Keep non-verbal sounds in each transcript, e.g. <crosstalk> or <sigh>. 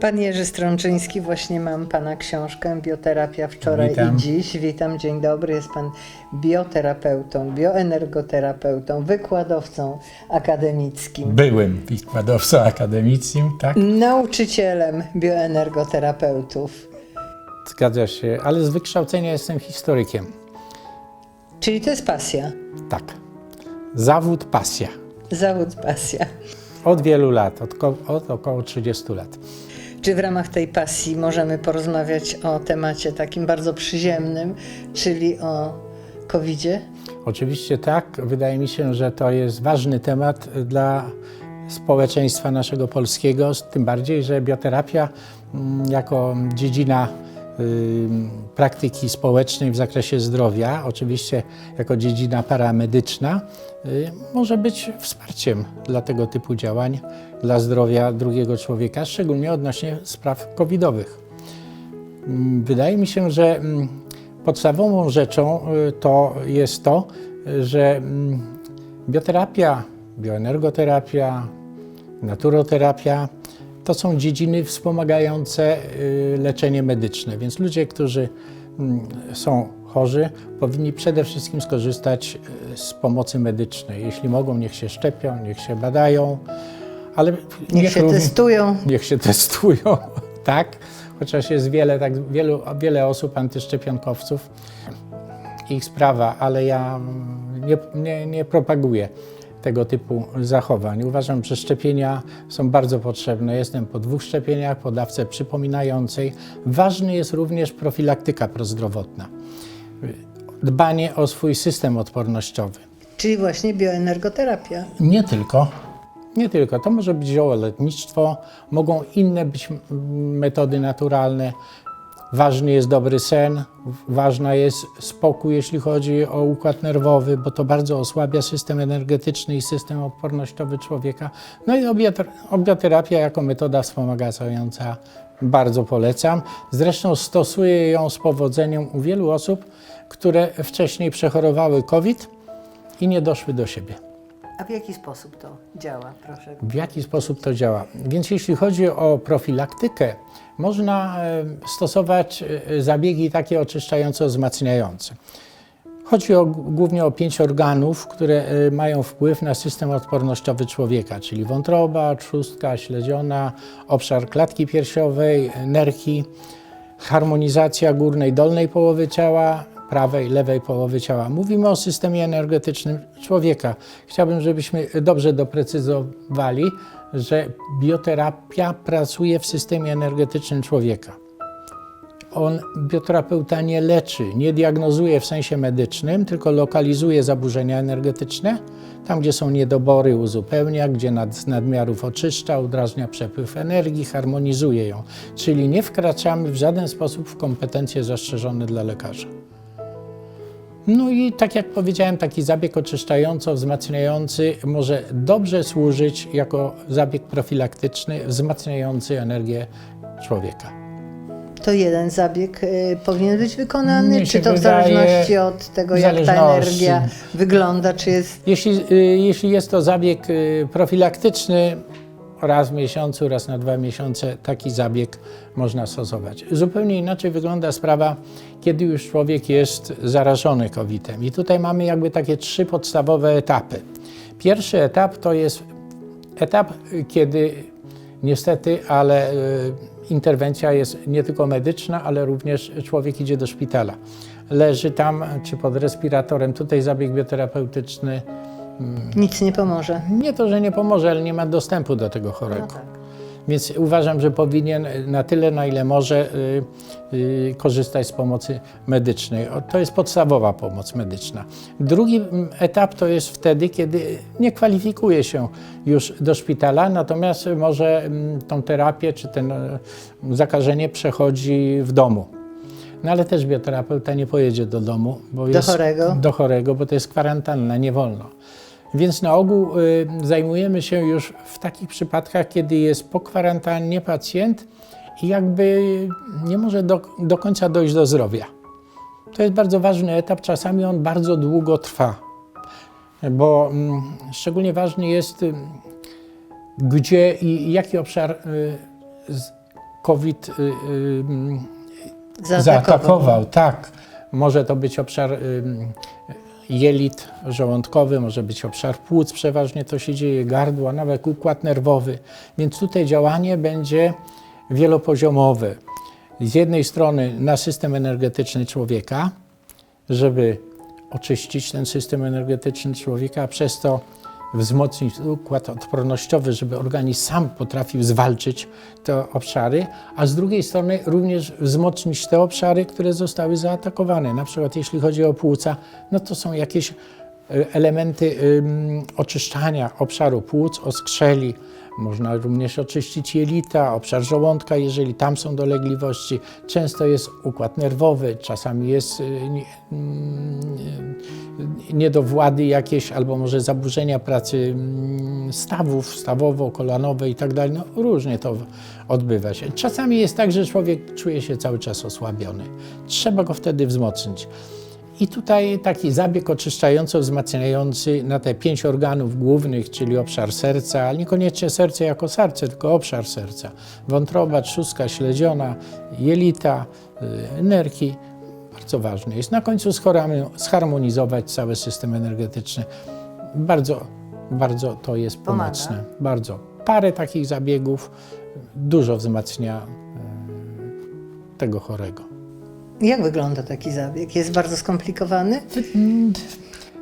Pan Jerzy Strączyński, właśnie mam Pana książkę Bioterapia wczoraj Witam. i dziś. Witam, dzień dobry. Jest Pan bioterapeutą, bioenergoterapeutą, wykładowcą akademickim, Byłem wykładowcą akademickim, tak? nauczycielem bioenergoterapeutów. Zgadza się, ale z wykształcenia jestem historykiem. Czyli to jest pasja, Tak. Zawód, pasja. zawód pasja. Od wielu lat, od, od około 30 lat. Czy w ramach tej pasji możemy porozmawiać o temacie takim bardzo przyziemnym, czyli o COVID-zie? Oczywiście tak, wydaje mi się, że to jest ważny temat dla społeczeństwa naszego polskiego, tym bardziej, że bioterapia mm, jako dziedzina praktyki społecznej w zakresie zdrowia, oczywiście jako dziedzina paramedyczna, y, może być wsparciem dla tego typu działań, dla zdrowia drugiego człowieka, szczególnie odnośnie spraw covidowych. Mm, Wydaje mi się, że mm, podstawową rzeczą y, to jest to, y, że mm, bioterapia, bioenergoterapia, naturoterapia to są dziedziny wspomagające y, leczenie medyczne, więc ludzie, którzy mm, są chorzy, powinni przede wszystkim skorzystać y, z pomocy medycznej. Jeśli mogą, niech się szczepią, niech się badają, ale Niech się równie- testują. niech się testują, <laughs> tak? Chociaż jest wiele, tak, wielu, wiele osób antyszczepionkowców, ich sprawa, ale ja mm, nie, nie, nie propaguję tego typu zachowań. Uważam, że szczepienia są bardzo potrzebne. Jestem po dwóch szczepieniach, po dawce przypominającej. Ważny jest również profilaktyka prozdrowotna. Dbanie o swój system odpornościowy. Czyli właśnie bioenergoterapia. Nie tylko. Nie tylko. To może być ziołolecznictwo, mogą inne być metody naturalne. Ważny jest dobry sen, ważna jest spokój, jeśli chodzi o układ nerwowy, bo to bardzo osłabia system energetyczny i system odpornościowy człowieka. No i obioter- obioterapia jako metoda wspomagająca bardzo polecam. Zresztą stosuję ją z powodzeniem u wielu osób, które wcześniej przechorowały COVID i nie doszły do siebie. A w jaki sposób to działa, proszę? W jaki sposób to działa? Więc jeśli chodzi o profilaktykę, można e, stosować e, zabiegi takie oczyszczająco-wzmacniające. Chodzi o, głównie o pięć organów, które e, mają wpływ na system odpornościowy człowieka, czyli wątroba, trzustka, śledziona, obszar klatki piersiowej, nerki, harmonizacja górnej, dolnej połowy ciała, prawej, lewej połowy ciała. Mówimy o systemie energetycznym człowieka. Chciałbym, żebyśmy dobrze doprecyzowali, że bioterapia pracuje w systemie energetycznym człowieka. On, bioterapeuta, nie leczy, nie diagnozuje w sensie medycznym, tylko lokalizuje zaburzenia energetyczne. Tam, gdzie są niedobory, uzupełnia, gdzie nad, nadmiarów oczyszcza, udrażnia przepływ energii, harmonizuje ją. Czyli nie wkraczamy w żaden sposób w kompetencje zastrzeżone dla lekarza. No i tak jak powiedziałem, taki zabieg oczyszczająco-wzmacniający może dobrze służyć jako zabieg profilaktyczny, wzmacniający energię człowieka. To jeden zabieg y, powinien być wykonany, czy to w zależności od tego, w jak ta zależności. energia wygląda, czy jest Jeśli, y, jeśli jest to zabieg y, profilaktyczny, raz w miesiącu, raz na dwa miesiące taki zabieg można stosować. Zupełnie inaczej wygląda sprawa, kiedy już człowiek jest zarażony COVID-em. I tutaj mamy jakby takie trzy podstawowe etapy. Pierwszy etap to jest etap, kiedy niestety, ale y, interwencja jest nie tylko medyczna, ale również człowiek idzie do szpitala. Leży tam, czy pod respiratorem, tutaj zabieg bioterapeutyczny, nic nie pomoże? nie to, że nie pomoże, ale nie ma dostępu do tego chorego. No tak. Więc uważam, że powinien na tyle, na ile może y, y, korzystać z pomocy medycznej. O, To jest podstawowa pomoc medyczna. Drugi mm, etap to jest wtedy, kiedy nie kwalifikuje się już do szpitala, natomiast może mm, tą terapię czy ten e, zakażenie przechodzi w domu. No ale też bioterapeuta nie pojedzie do domu, bo Do jest chorego? do chorego, bo to jest kwarantanna, nie wolno. Więc na ogół y, zajmujemy się już w takich przypadkach, kiedy jest po kwarantannie pacjent i jakby nie może do, do końca dojść do zdrowia. To jest bardzo ważny etap, czasami on bardzo długo trwa, bo mm, szczególnie ważny jest, y, gdzie i jaki obszar y, COVID Zaatakował. zaatakował. Tak. Może to być obszar jelit żołądkowy, może być obszar płuc, przeważnie to się dzieje, gardła, nawet układ nerwowy. Więc tutaj działanie będzie wielopoziomowe. Z jednej strony na system energetyczny człowieka, żeby oczyścić ten system energetyczny człowieka, a przez to wzmocnić układ odpornościowy, żeby organizm sam potrafił zwalczyć te obszary, a z drugiej strony również wzmocnić te obszary, które zostały zaatakowane. Na przykład jeśli chodzi o płuca, no to są jakieś elementy oczyszczania obszaru płuc, oskrzeli. Można również oczyścić jelita, obszar żołądka, jeżeli tam są dolegliwości. Często jest układ nerwowy, czasami jest y, nie- mm, niedowłady jakieś, albo może zaburzenia pracy mm, stawów, stawowo-kolanowe i tak dalej. No, różnie to odbywa się. Czasami jest tak, że człowiek czuje się cały czas osłabiony. Trzeba go wtedy wzmocnić. I tutaj taki zabieg oczyszczająco-wzmacniający na te pięć organów głównych, czyli obszar serca, ale niekoniecznie serce jako serce, tylko obszar serca. Wątroba, trzustka, śledziona, jelita, y, nerki. Bardzo ważne jest. Na końcu zharmonizować cały system energetyczny. Bardzo, bardzo to jest Pomaga. pomocne. Bardzo. Parę takich zabiegów dużo wzmacnia y, tego chorego. Jak wygląda taki zabieg? Jest bardzo skomplikowany?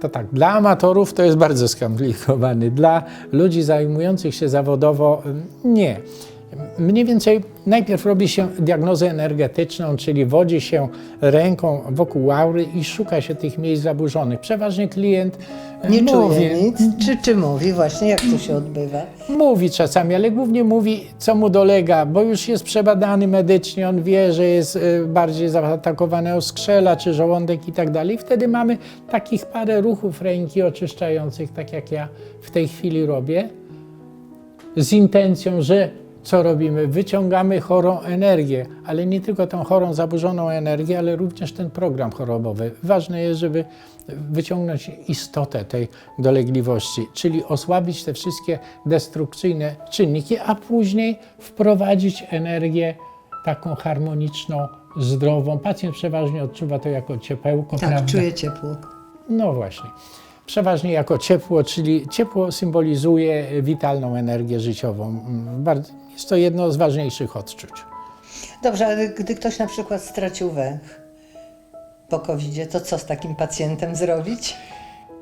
To tak, dla amatorów to jest bardzo skomplikowany. Dla ludzi zajmujących się zawodowo ym, nie. Mniej więcej najpierw robi się diagnozę energetyczną, czyli wodzi się ręką wokół aury i szuka się tych miejsc zaburzonych. Przeważnie klient e, Nie mówi, czuje nic? Czy, czy mówi właśnie, jak to się odbywa? Mówi czasami, ale głównie mówi, co mu dolega, bo już jest przebadany medycznie, on wie, że jest y, bardziej zaatakowane oskrzela czy żołądek i tak dalej. Wtedy mamy takich parę ruchów ręki oczyszczających, tak jak ja w tej chwili robię, z intencją, że co robimy? Wyciągamy chorą energię, ale nie tylko tą chorą, zaburzoną energię, ale również ten program chorobowy. Ważne jest, żeby wyciągnąć istotę tej dolegliwości, czyli osłabić te wszystkie destrukcyjne czynniki, a później wprowadzić energię taką harmoniczną, zdrową. Pacjent przeważnie odczuwa to jako ciepełko, Tak, prawda? czuje ciepło. No właśnie. Przeważnie jako ciepło, czyli ciepło symbolizuje witalną energię życiową. Mm, jest to jedno z ważniejszych odczuć. Dobrze, ale gdy ktoś na przykład stracił węch po covid to co z takim pacjentem zrobić?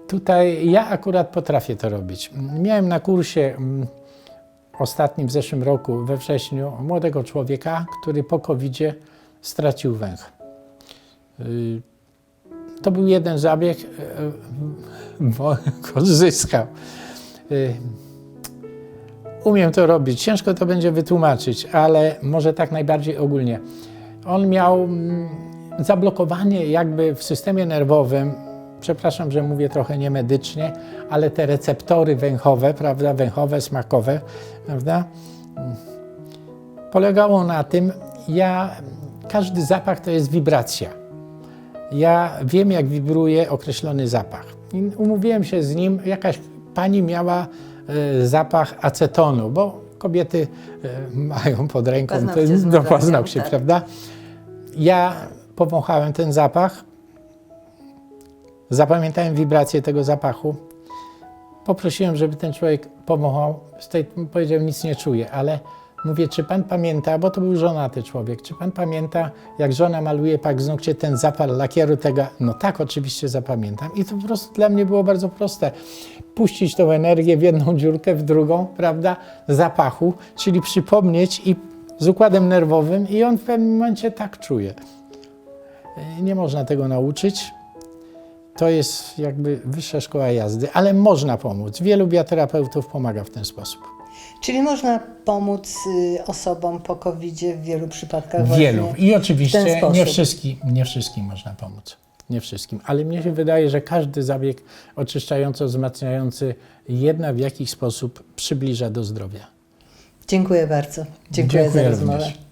Tutaj ja akurat potrafię to robić. Miałem na kursie mm, ostatnim w zeszłym roku, we wrześniu, młodego człowieka, który po covid stracił węch. Y, To był jeden zabieg, y, bo go zyskał. Y, Umiem to robić. Ciężko to będzie wytłumaczyć, ale może tak najbardziej ogólnie. On miał mm, zablokowanie jakby w systemie nerwowym, przepraszam, że mówię trochę niemedycznie, ale te receptory węchowe, prawda, węchowe, smakowe, prawda, polegało na tym, ja, każdy zapach to jest wibracja. Ja wiem, jak wibruje określony zapach. I umówiłem się z nim, jakaś pani miała e, zapach acetonu, bo kobiety e, mają pod ręką, Paznokcie to jest do zmywają, paznokci, tak. prawda? Ja powąchałem ten zapach, zapamiętałem wibrację tego zapachu, poprosiłem, żeby ten człowiek powąchał, z tej, powiedział, nic nie czuję, ale mówię, czy pan pamięta, bo to był żonaty człowiek, czy pan pamięta, jak żona maluje paznokcie, ten zapal lakieru tego, no tak, oczywiście zapamiętam i to po prostu dla mnie było bardzo proste, puścić tą energię w jedną dziurkę, w drugą, prawda, zapachu, czyli przypomnieć i z układem nerwowym i on w pewnym momencie tak czuje. Nie można tego nauczyć, to jest jakby wyższa szkoła jazdy, ale można pomóc. Wielu bioterapeutów pomaga w ten sposób. Czyli można pomóc y, osobom po covid w wielu przypadkach Wielu. I oczywiście nie wszystkim, nie wszystkim można pomóc. Nie wszystkim, ale mnie się wydaje, że każdy zabieg oczyszczająco-wzmacniający jednak w jakiś sposób przybliża do zdrowia. Dziękuję bardzo. Dziękuję, za rozmowę. również.